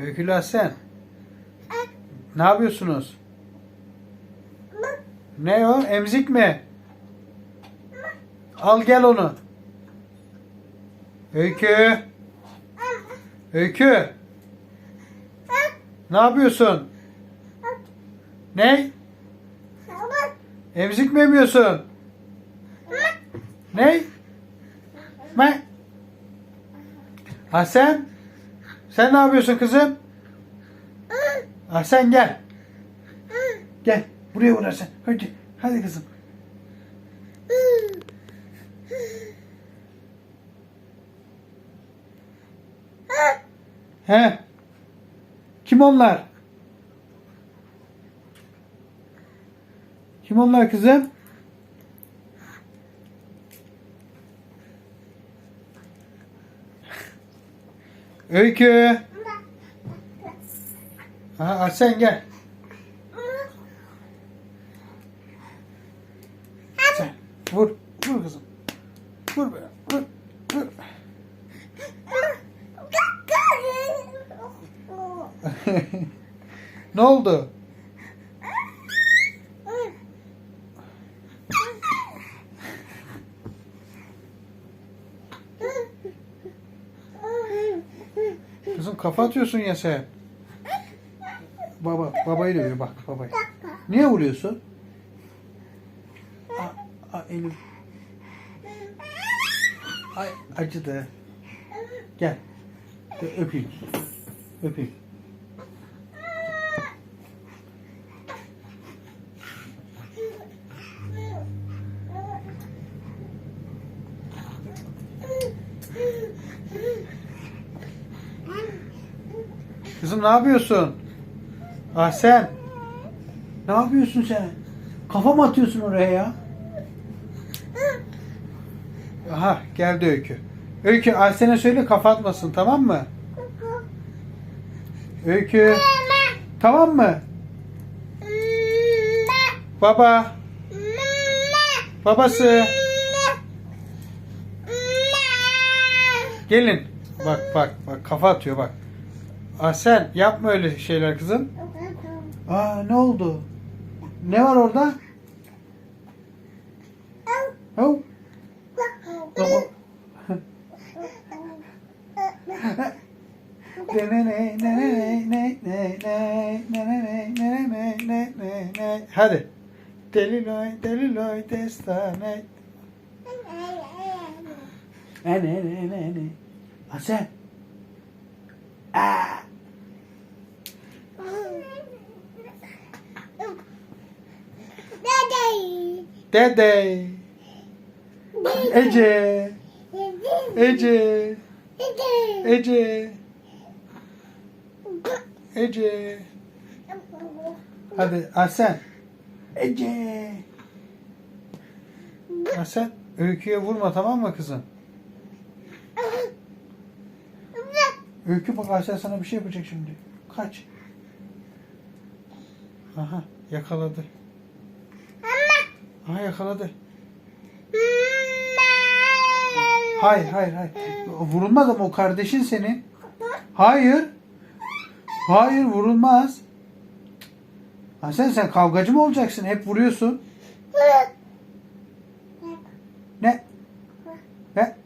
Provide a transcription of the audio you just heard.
Öykülü Aslen. Ne yapıyorsunuz? Ne o? Emzik mi? Al gel onu. Öykü. Öykü. Ne yapıyorsun? Ne? Emzik mi emiyorsun? Ne? Ne? Ha sen? Ne yapıyorsun kızım? Ha sen gel. Gel. Buraya uğra sen. Hadi. Hadi kızım. He. Kim onlar? Kim onlar kızım? Öykü. Ha, sen gel. Sen vur. Vur kızım. Vur be. Vur. Vur. ne oldu? Kızım kafa atıyorsun ya sen. Baba, babayı dövüyor bak babayı. Niye vuruyorsun? Aa, aa, elim. Ay acıdı. Gel, Öpeyim. Öpeyim. Kızım ne yapıyorsun? Ah sen. Ne yapıyorsun sen? Kafa mı atıyorsun oraya ya? Aha geldi Öykü. Öykü Aysen'e söyle kafa atmasın tamam mı? Öykü. Tamam mı? Baba. Babası. Gelin. Bak bak bak kafa atıyor bak. Ahsen yapma öyle şeyler kızım. Aa ne oldu? Ne var orada? Oh. Baba. Hadi. Deliloy, deliloy, destane. Ne ne ne ne ne. Hasan. Aa. Dede. Ece. Ece. Ece. Ece. Hadi Hasan. Ece. Hasan öyküye vurma tamam mı kızım? Öykü bak Hasan sana bir şey yapacak şimdi. Kaç. Aha yakaladı. Aha yakaladı. Hayır hayır hayır. Vurulmaz ama o kardeşin senin. Hayır. Hayır vurulmaz. Ha sen sen kavgacı mı olacaksın? Hep vuruyorsun. Ne? Ne?